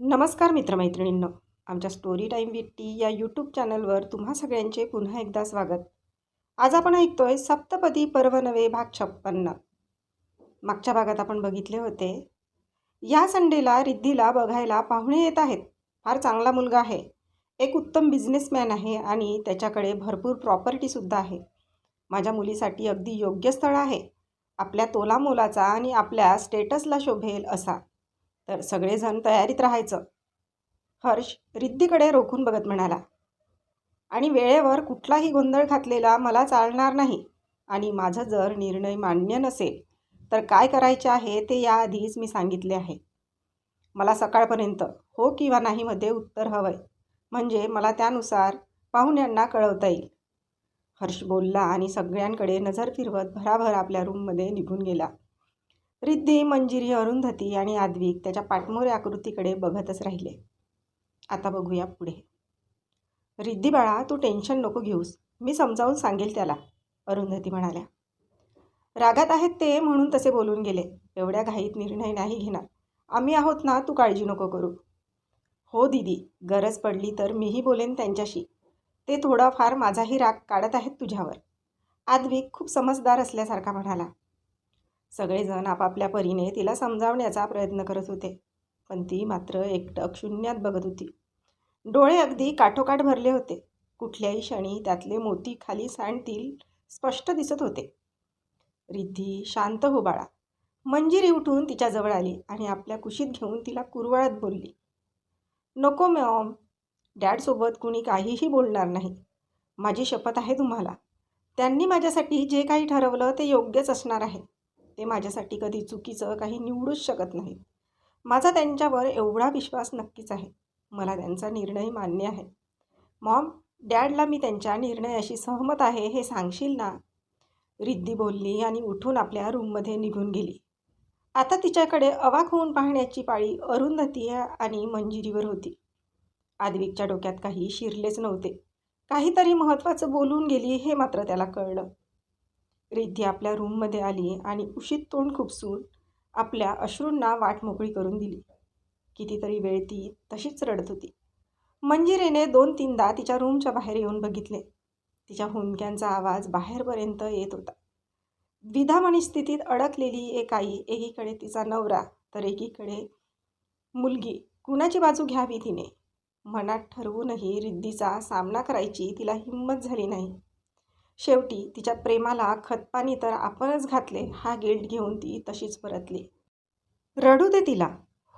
नमस्कार मित्रमैत्रिणींनो. आमच्या स्टोरी टाईम विथ टी या यूट्यूब चॅनलवर तुम्हा सगळ्यांचे पुन्हा एकदा स्वागत. आज आपण ऐकतोय सप्तपदी पर्व नवे भाग छप्पन्न. मागच्या भागात आपण बघितले होते. या संडेला रिद्धीला बघायला पाहुणे येत आहेत. फार चांगला मुलगा आहे. एक उत्तम बिझनेसमॅन आहे आणि त्याच्याकडे भरपूर प्रॉपर्टीसुद्धा आहे. माझ्या मुलीसाठी अगदी योग्य स्थळ आहे. आपल्या तोलामोलाचा आणि आपल्या स्टेटसला शोभेल असा. तर सगळेजण तयारीत राहायचं. हर्ष रिद्धीकडे रोखून बघत म्हणाला आणि वेळेवर कुठलाही गोंधळ घातलेला मला चालणार नाही आणि माझं जर निर्णय मान्य नसेल तर काय करायचे आहे ते याआधीच मी सांगितले आहे. मला सकाळपर्यंत हो किंवा नाहीमध्ये उत्तर हवं आहे म्हणजे मला त्यानुसार पाहुण्यांना कळवता येईल. हर्ष बोलला आणि सगळ्यांकडे नजर फिरवत भराभर आपल्या रूममध्ये निघून गेला. रिद्धी मंजिरी अरुंधती आणि आद्विक त्याच्या पाठमोरे आकृतीकडे बघतच राहिले. आता बघूया पुढे. रिद्धी बाळा तू टेन्शन नको घेऊस. मी समजावून सांगेल त्याला अरुंधती म्हणाल्या. रागात आहेत ते म्हणून तसे बोलून गेले. एवढ्या घाईत निर्णय नाही घेणार. आम्ही आहोत ना तू काळजी नको करू. हो दीदी गरज पडली तर मीही बोलेन त्यांच्याशी. ते थोडाफार माझाही राग काढत आहेत तुझ्यावर. आद्विक खूप समजदार असल्यासारखा म्हणाला. सगळेजण आपापल्या परीने तिला समजावण्याचा प्रयत्न करत होते. पण ती मात्र एकटक शून्यात बघत होती. डोळे अगदी काठोकाठ भरले होते. कुठल्याही क्षणी त्यातले मोती खाली सांडतील स्पष्ट दिसत होते. रिद्धी शांत हो बाळा. मंजिरी उठून तिच्याजवळ आली आणि आपल्या कुशीत घेऊन तिला कुरवाळत बोलली. नको मॅम. डॅडसोबत कुणी काहीही बोलणार नाही. माझी शपथ आहे तुम्हाला. त्यांनी माझ्यासाठी जे काही ठरवलं ते योग्यच असणार आहे. ते माझ्यासाठी कधी चुकीचं काही निवडूच शकत नाहीत. माझा त्यांच्यावर एवढा विश्वास नक्कीच आहे. मला त्यांचा निर्णय मान्य आहे. मॉम डॅडला मी त्यांच्या निर्णयाशी सहमत आहे हे सांगशील ना? रिद्धी बोलली आणि उठून आपल्या रूममध्ये निघून गेली. आता तिच्याकडे अवाक होऊन पाहण्याची पाळी अरुंधती आणि मंजिरीवर होती. आदविकच्या डोक्यात काही शिरलेच नव्हते. काहीतरी महत्त्वाचं बोलून गेली हे मात्र त्याला कळलं. रिद्धी आपल्या रूममध्ये आली आणि उशीत तोंड खुपसून आपल्या अश्रूंना वाट मोकळी करून दिली. कितीतरी वेळ ती तशीच रडत होती. मंजिरेने दोन तीनदा तिच्या रूमच्या बाहेर येऊन बघितले. तिच्या हुंडक्यांचा आवाज बाहेरपर्यंत येत होता. द्विधामणी स्थितीत अडकलेली एक आई एकीकडे तिचा नवरा तर एकीकडे मुलगी. कुणाची बाजू घ्यावी तिने? मनात ठरवूनही रिद्धीचा सामना करायची तिला हिंमत झाली नाही. शेवटी तिच्या प्रेमाला खतपाणी तर आपणच घातले हा गिल्ट घेऊन ती तशीच परतली. रडू दे तिला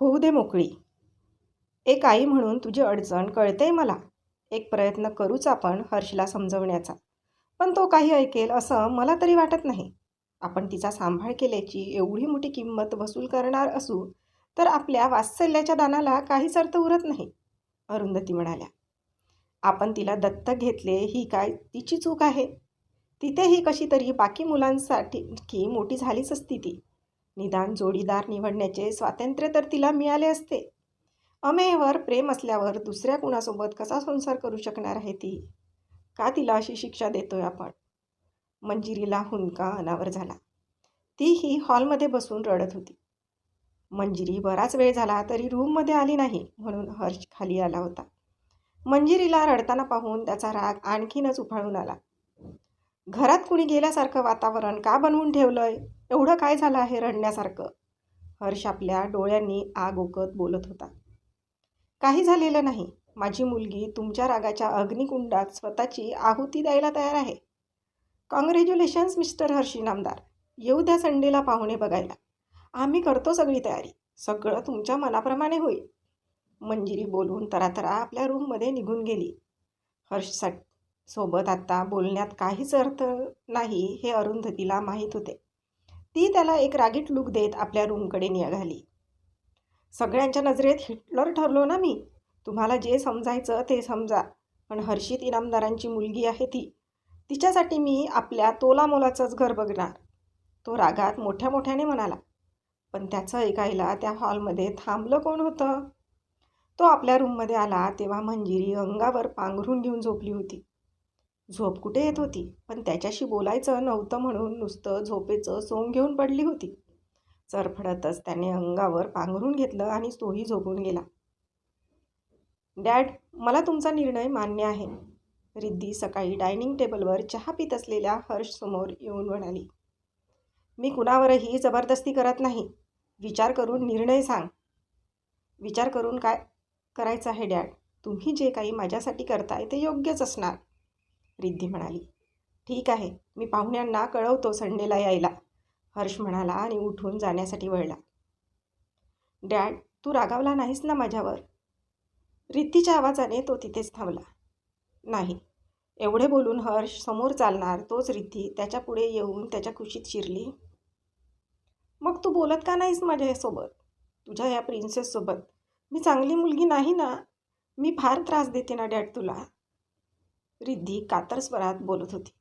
होऊ दे मोकळी. एक आई म्हणून तुझी अडचण कळतेय मला? एक प्रयत्न करूच आपण हर्षला समजवण्याचा. पण तो काही ऐकेल असं मला तरी वाटत नाही. आपण तिचा सांभाळ केल्याची एवढी मोठी किंमत वसूल करणार असू तर आपल्या वात्सल्याच्या दानाला काहीच अर्थ उरत नाही अरुंधती म्हणाल्या. आपण तिला दत्तक घेतले ही काय तिची चूक आहे? तिथेही कशी तरी बाकी मुलांसाठी की मोठी झालीच असती ती. निदान जोडीदार निवडण्याचे स्वातंत्र्य तर तिला मिळाले असते. अमेयवर प्रेम असल्यावर दुसऱ्या कुणासोबत कसा संसार करू शकणार आहे ती? का तिला अशी शिक्षा देतोय आपण? मंजिरीला हुंका अनावर झाला. तीही हॉलमध्ये बसून रडत होती. मंजिरी बराच वेळ झाला तरी रूममध्ये आली नाही म्हणून हर्ष खाली आला होता. मंजिरीला रडताना पाहून त्याचा राग आणखीनच उफाळून आला. घरात कुणी गेल्यासारखं वातावरण का बनवून ठेवलंय? एवढं काय झालं आहे रडण्यासारखं? हर्ष आपल्या डोळ्यांनी आग ओकत बोलत होता. काही झालेलं नाही. माझी मुलगी तुमच्या रागाच्या अग्निकुंडात स्वतःची आहुती द्यायला तयार आहे. कॉंग्रॅच्युलेशन्स मिस्टर हर्षी नामदार. येऊ द्या संडेला पाहुणे बघायला. आम्ही करतो सगळी तयारी. सगळं तुमच्या मनाप्रमाणे होईल. मंजिरी बोलून तरातरा आपल्या रूममध्ये निघून गेली. हर्षसाठी सोबत आता बोलण्यात काहीच अर्थ नाही हे अरुंधतीला माहीत होते. ती त्याला एक रागीट लूक देत आपल्या रूमकडे निघाली. सगळ्यांच्या नजरेत हिटलर ठरलो ना मी? तुम्हाला जे समजायचं ते समजा. पण हर्षित इनामदारांची मुलगी आहे ती. तिच्यासाठी मी आपल्या तोलामोलाचंच घर बघणार. तो रागात मोठ्या मोठ्याने म्हणाला पण त्याचं ऐकायला त्या हॉलमध्ये थांबलं कोण होतं? तो आपल्या रूममध्ये आला तेव्हा मंजिरी अंगावर पांघरून घेऊन झोपली होती. झोप कुठे येत होती? पण त्याच्याशी बोलायचं नव्हतं म्हणून नुसतं झोपेचं सोंग घेऊन पडली होती. चरफडतच त्याने अंगावर पांघरून घेतलं आणि तोही झोपून गेला. डॅड मला तुमचा निर्णय मान्य आहे. रिद्धी सकाळी डायनिंग टेबलवर चहा पित असलेल्या हर्षसमोर येऊन म्हणाली मी कुणावरही जबरदस्ती करत नाही. विचार करून निर्णय सांग. विचार करून काय करायचं आहे डॅड? तुम्ही जे काही माझ्यासाठी करताय ते योग्यच असणार. रिद्धी म्हणाली. ठीक आहे मी पाहुण्यांना कळवतो संडेला यायला. हर्ष म्हणाला आणि उठून जाण्यासाठी वळला. डॅड तू रागावला नाहीस ना माझ्यावर? रिद्धीच्या आवाजाने तो तिथेच थांबला. नाही एवढे बोलून हर्ष समोर चालणार तोच रिद्धी त्याच्या पुढे येऊन त्याच्या खुशीत शिरली. मग तू बोलत का नाहीस माझ्यासोबत? तुझ्या या प्रिन्सेससोबत मी चांगली मुलगी नाही ना? मी फार त्रास देते ना डॅड तुला? रिद्धी कातर स्वरात बोलत होती.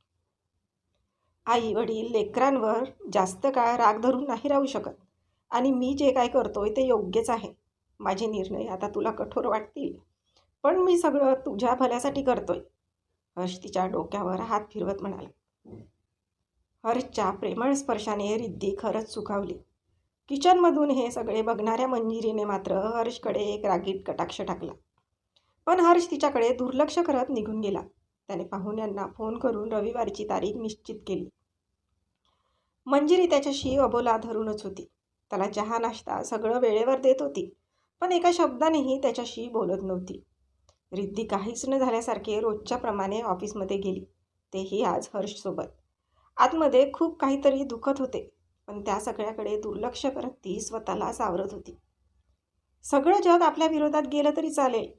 आई वडील लेकरांवर जास्त काळ राग धरून नाही राहू शकत आणि मी जे काय करतोय ते योग्यच आहे. माझे निर्णय आता तुला कठोर वाटतील पण मी सगळं तुझ्या भल्यासाठी करतोय. हर्ष तिच्या डोक्यावर हात फिरवत म्हणाला. हर्षच्या प्रेमळ स्पर्शाने रिद्धी खरंच सुखावली. किचनमधून हे सगळे बघणाऱ्या मंजिरीने मात्र हर्षकडे एक रागीट कटाक्ष टाकला. पण हर्ष तिच्याकडे दुर्लक्ष करत निघून गेला. त्याने पाहुण्यांना फोन करून रविवारची तारीख निश्चित केली. मंजिरी त्याच्याशी अबोला धरूनच होती. त्याला चहा नाश्ता सगळं वेळेवर देत होती पण एका शब्दानेही त्याच्याशी बोलत नव्हती. रिद्धी काहीच न झाल्यासारखे रोजच्याप्रमाणे ऑफिसमध्ये गेली. तेही आज हर्षसोबत आतमध्ये खूप काहीतरी दुखत होते पण त्या सगळ्याकडे दुर्लक्ष करत ती स्वतःला सावरत होती. सगळं जग आपल्या विरोधात गेलं तरी चालेल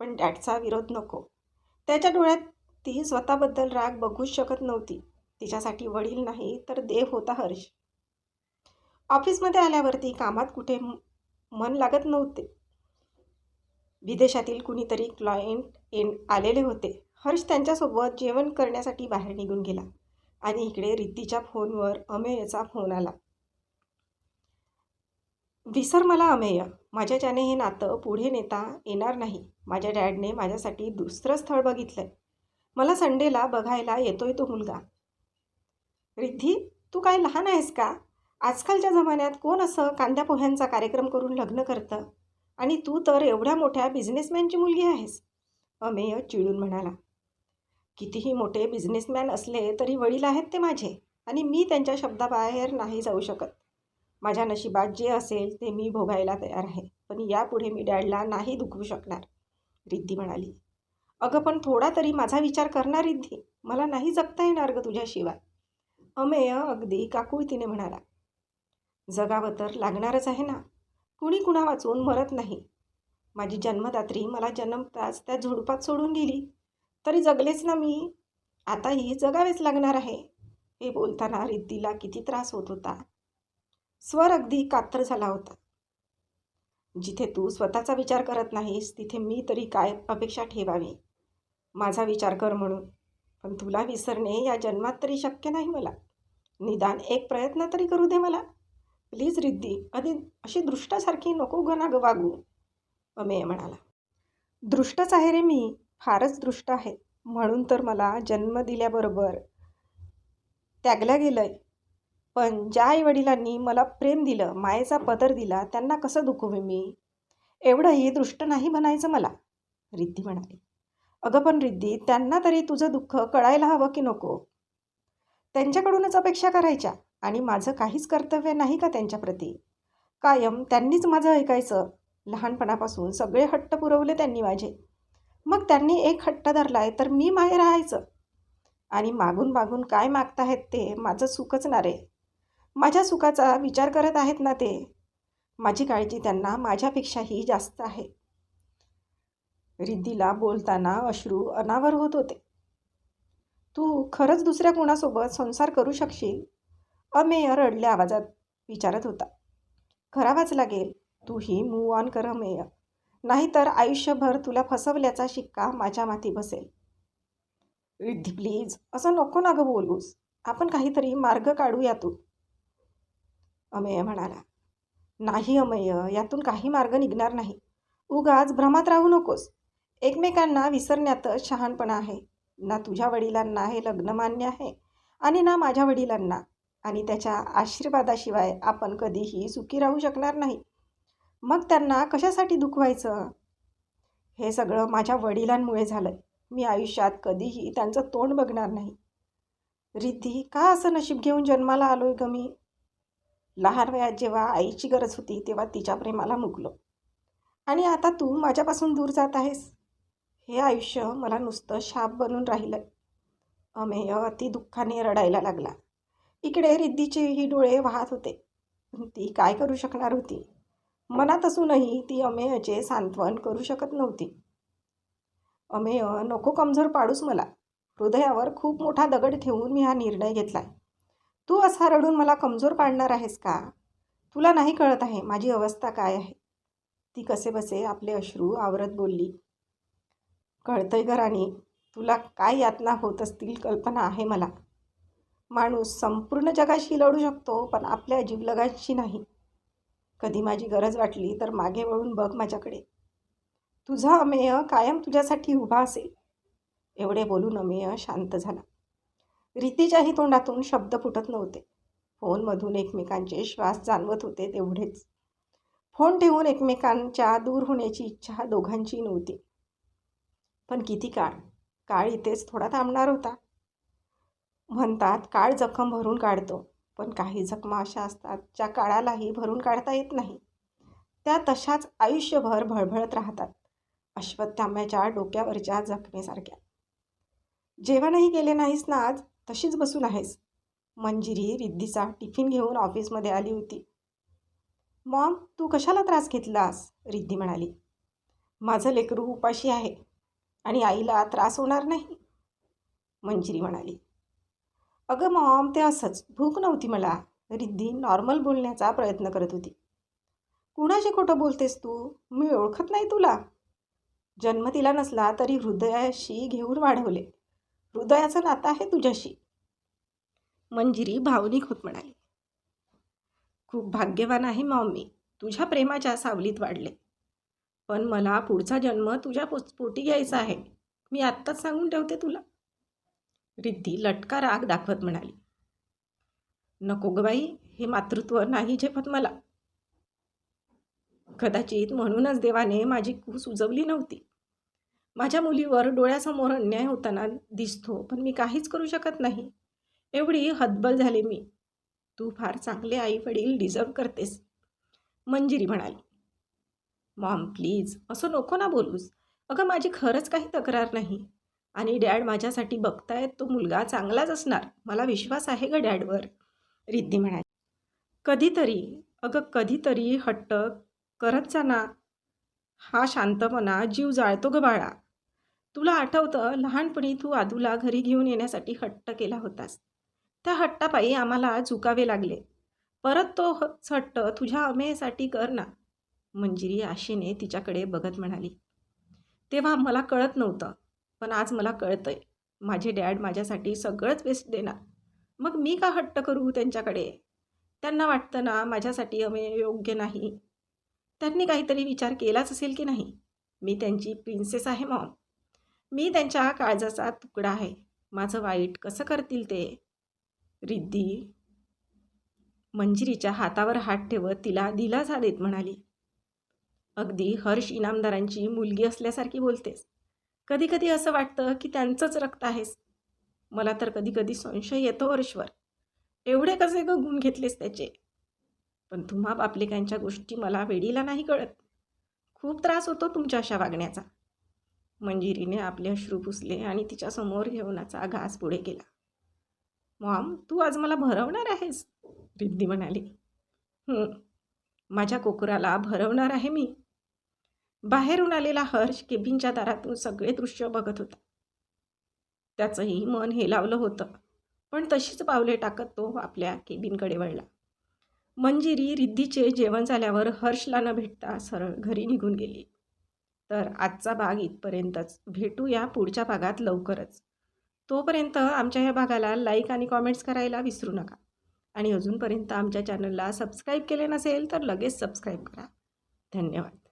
पण डॅडचा विरोध नको. त्याच्या डोळ्यात ती स्वतःबद्दल राग बघूच शकत नव्हती. तिच्यासाठी वडील नाही तर देव होता हर्ष. ऑफिसमध्ये आल्यावरती कामात कुठे मन लागत नव्हते. विदेशातील कुणीतरी क्लायंट येण आलेले होते. हर्ष त्यांच्यासोबत जेवण करण्यासाठी बाहेर निघून गेला आणि इकडे रिद्धीच्या फोनवर अमेयचा फोन आला. विसर मला अमेय. माझ्याच्याने हे नातं पुढे नेता येणार नाही. माझ्या डॅडने माझ्यासाठी दुसरं स्थळ बघितलंय. मला संडेला बघायला येतोय तो मुलगा. रिद्धी तू काय लहान आहेस का? आजकालच्या जमान्यात कोण असं कांद्या पोह्यांचा कार्यक्रम करून लग्न करतं? आणि तू तर एवढ्या मोठ्या बिझनेसमॅनची मुलगी आहेस. अमेय चिडून म्हणाला. कितीही मोठे बिझनेसमॅन असले तरी वडील आहेत ते माझे आणि मी त्यांच्या शब्दाबाहेर नाही जाऊ शकत. माझ्या नशिबात जे असेल ते मी भोगायला तयार आहे पण यापुढे मी डॅडला नाही दुखवू शकणार. रिद्धी म्हणाली. अगं पण थोडा तरी माझा विचार करणार रिद्धी. मला नाही जगता येणार ग तुझ्याशिवाय. अमेय अगदी काकुळतीने म्हणाला. जगावं तर लागणारच आहे ना. कुणी कुणा वाचून मरत नाही. माझी जन्मदात्री मला जन्मताच त्या झुडपात सोडून गेली. तरी जगलेच ना मी. आताही जगावेच लागणार आहे. हे बोलताना रिद्धीला किती त्रास होत होता. स्वर अगदी कातर झाला होता. जिथे तू स्वतःचा विचार करत नाहीस तिथे मी तरी काय अपेक्षा ठेवावी? माझा विचार कर म्हणून. पण तुला विसरणे या जन्मात तरी शक्य नाही मला. निदान एक प्रयत्न तरी करू दे मला. प्लीज रिद्धी अधी अशी दृष्टासारखी नको गना ग वागू. अमेय म्हणाला. दृष्टच आहे रे मी फारच दृष्ट आहे. म्हणून तर मला जन्म दिल्याबरोबर त्यागल्या गेलं आहे पण ज्या आईवडिलांनी मला प्रेम दिलं मायेचा पदर दिला त्यांना कसं दुखवे मी? एवढंही दृष्ट नाही म्हणायचं मला रिद्धी म्हणाली. अगं पण रिद्धी त्यांना तरी तुझं दुःख कळायला हवं की नको? त्यांच्याकडूनच अपेक्षा करायच्या आणि माझं काहीच कर्तव्य नाही का त्यांच्याप्रती कायम त्यांनीच माझं ऐकायचं. लहानपणापासून सगळे हट्ट पुरवले त्यांनी माझे. मग त्यांनी एक हट्ट धरलाय तर मी मागे राहायचं. आणि मागून मागून काय मागताहेत ते माझं सुखच ना रे. माझ्या सुखाचा विचार करत आहेत ना ते. माझी काळजी त्यांना माझ्यापेक्षाही जास्त आहे. रिद्धीला बोलताना अश्रू अनावर होत होते. तू खरंच दुसऱ्या कुणासोबत संसार करू शकशील? अमेय रडल्या आवाजात विचारत होता. करावाच लागेल तूही मूव ऑन कर अमेय नाहीतर आयुष्यभर तुला फसवल्याचा शिक्का माझ्या माथी बसेल. रिद्धी प्लीज असं नको ना गं बोलूस. आपण काहीतरी मार्ग काढू यातून. अमेय म्हणाला. नाही अमेय. यातून काही मार्ग निघणार नाही. उगाच भ्रमात राहू नकोस. एकमेकांना विसरण्यातच शहाणपणा आहे. ना तुझ्या वडिलांना हे लग्न मान्य आहे आणि ना माझ्या वडिलांना. आणि त्याच्या आशीर्वादाशिवाय आपण कधीही सुखी राहू शकणार नाही. मग त्यांना कशासाठी दुखवायचं? हे सगळं माझ्या वडिलांमुळे झालं मी आयुष्यात कधीही त्यांचं तोंड बघणार नाही. रिद्धी का असं नशीब घेऊन जन्माला आलोय ग मी? लहान वयात जेव्हा आईची गरज होती तेव्हा तिच्या प्रेमाला मुकलो. आणि आता तू माझ्यापासून दूर जात आहेस? हे आयुष्य मला नुसतं शाप बनून राहिलं अमेय अति दुःखाने रडायला लागला. इकडे रिद्धीचेही डोळे वाहत होते. ती काय करू शकणार होती? मनात असूनही ती अमेयचे सांत्वन करू शकत नव्हती. अमेय नको कमजोर पाडूस मला. हृदयावर खूप मोठा दगड ठेवून मी हा निर्णय घेतलाय. तू असा रडून मला कमजोर पाडणार आहेस का? तुला नाही कळत आहे माझी अवस्था काय आहे. ती कसे बसे आपले अश्रू आवरत बोलली. कळतंय घराने तुला काय यातना होत असतील कल्पना आहे मला. माणूस संपूर्ण जगाशी लढू शकतो पण आपल्या जीवलगाशी नाही. कधी माझी गरज वाटली तर मागे वळून बघ माझ्याकडे. तुझा अमेय कायम तुझ्यासाठी उभा असेल. एवढे बोलून अमेय शांत झाला. रितीच्याही तोंडातून शब्द फुटत नव्हते. फोनमधून एकमेकांचे श्वास जाणवत होते तेवढेच. फोन ठेवून एकमेकांच्या दूर होण्याची इच्छा दोघांची नव्हती. पण किती काळ? काळ इथेच थोडा थांबणार होता. म्हणतात काळ जखम भरून काढतो पण काही जखमा अशा असतात ज्या काळालाही भरून काढता येत नाही. त्या तशाच आयुष्यभर भळभळत राहतात अश्वत्थाम्याच्या डोक्यावरच्या जखमेसारख्या. जेवणही गेले नाहीस ना आज? तशीच बसून आहेस. मंजिरी रिद्धीचा टिफिन घेऊन ऑफिसमध्ये आली होती. मॉम तू कशाला त्रास घेतलास? रिद्धी म्हणाली. माझं लेकरू उपाशी आहे. आणि आईला त्रास होणार नाही. मंजिरी म्हणाली. अगं मॉम ते असंच. भूक नव्हती मला. रिद्धी नॉर्मल बोलण्याचा प्रयत्न करत होती. कुणाशी खोटं बोलतेस तू? मी ओळखत नाही तुला. जन्म तिला नसला तरी हृदयाशी घेऊन वाढवले. हृदयाचं नातं आहे तुझ्याशी. मंजिरी भावनिक होत म्हणाली. खूप भाग्यवान आहे मॉम मी. तुझ्या प्रेमाच्या सावलीत वाढले. पण मला पुढचा जन्म तुझ्या पो पोटी घ्यायचा आहे. मी आत्ताच सांगून ठेवते तुला. रिद्धी लटका राग दाखवत म्हणाली. नको ग बाई हे मातृत्व नाही झेपत मला. कदाचित म्हणूनच देवाने माझी कूस उजवली नव्हती. माझ्या मुलीवर डोळ्यासमोर अन्याय होताना दिसतो पण मी काहीच करू शकत नाही. एवढी हतबल झाले मी. तू फार चांगले आई वडील डिझर्व करतेस. मंजिरी म्हणाली. मॉम प्लीज असं नको ना बोलूस. अगं माझी खरंच काही तक्रार नाही. आणि डॅड माझ्यासाठी बघतायत तो मुलगा चांगलाच असणार. मला विश्वास आहे ग डॅडवर. रिद्धी म्हणाली. कधीतरी अगं कधीतरी हट्ट करत जा ना. हा शांतपणा जीव जाळतो ग बाळा. तुला आठवतं लहानपणी तू आदूला घरी घेऊन येण्यासाठी हट्ट केला होतास. त्या हट्टापायी आम्हाला झुकावे लागले. परत तो ह- हट्ट तुझ्या अमेसाठी कर ना. मंजिरी आशेने तिच्याकडे बघत म्हणाली तेव्हा मला कळत नव्हतं पण आज मला कळतंय. माझे डॅड माझ्यासाठी सगळंच वेस्ट देणार. मग मी का हट्ट करू त्यांच्याकडे? त्यांना वाटतं ना माझ्यासाठी अमे योग्य नाही. त्यांनी काहीतरी विचार केलाच असेल की नाही? मी त्यांची प्रिन्सेस आहे मॉम मी त्यांच्या काळजाचा तुकडा आहे. माझं वाईट कसं करतील ते? रिद्धी मंजिरीच्या हातावर हात ठेवत तिला दिलासा देत म्हणाली अगदी हर्ष इनामदारांची मुलगी असल्यासारखी बोलतेस. कधी कधी असं वाटतं की त्यांचंच रक्त आहेस. मला तर कधी कधी संशय येतो हर्षवर. एवढे कसे ग गुण घेतलेस त्याचे? पण तुम्हा बापलेकांच्या गोष्टी मला वेडीला नाही कळत. खूप त्रास होतो तुमच्या अशा वागण्याचा. मंजिरीने आपले अश्रू पुसले आणि तिच्यासमोर घेऊनाचा घास पुढे केला. मॉम तू आज मला भरवणार आहेस? रिद्धी म्हणाली. माझ्या कोकराला भरवणार आहे मी. बाहेरून आलेला हर्ष केबिनच्या दारातून सगळे दृश्य बघत होता. त्याचंही मन हेलावलं होतं पण तशीच पावले टाकत तो आपल्या केबिनकडे वळला. मंजिरी रिद्धीचे जेवण झाल्यावर हर्षला न भेटता सरळ घरी निघून गेली. तर आजचा भाग इथपर्यंतच. भेटूया पुढच्या भागात लवकरच. तोपर्यंत आमच्या ह्या भागाला लाईक आणि कॉमेंट्स करायला विसरू नका. आणि अजूनपर्यंत आमच्या चॅनलला सबस्क्राईब केले नसेल तर लगेच सबस्क्राईब करा. धन्यवाद.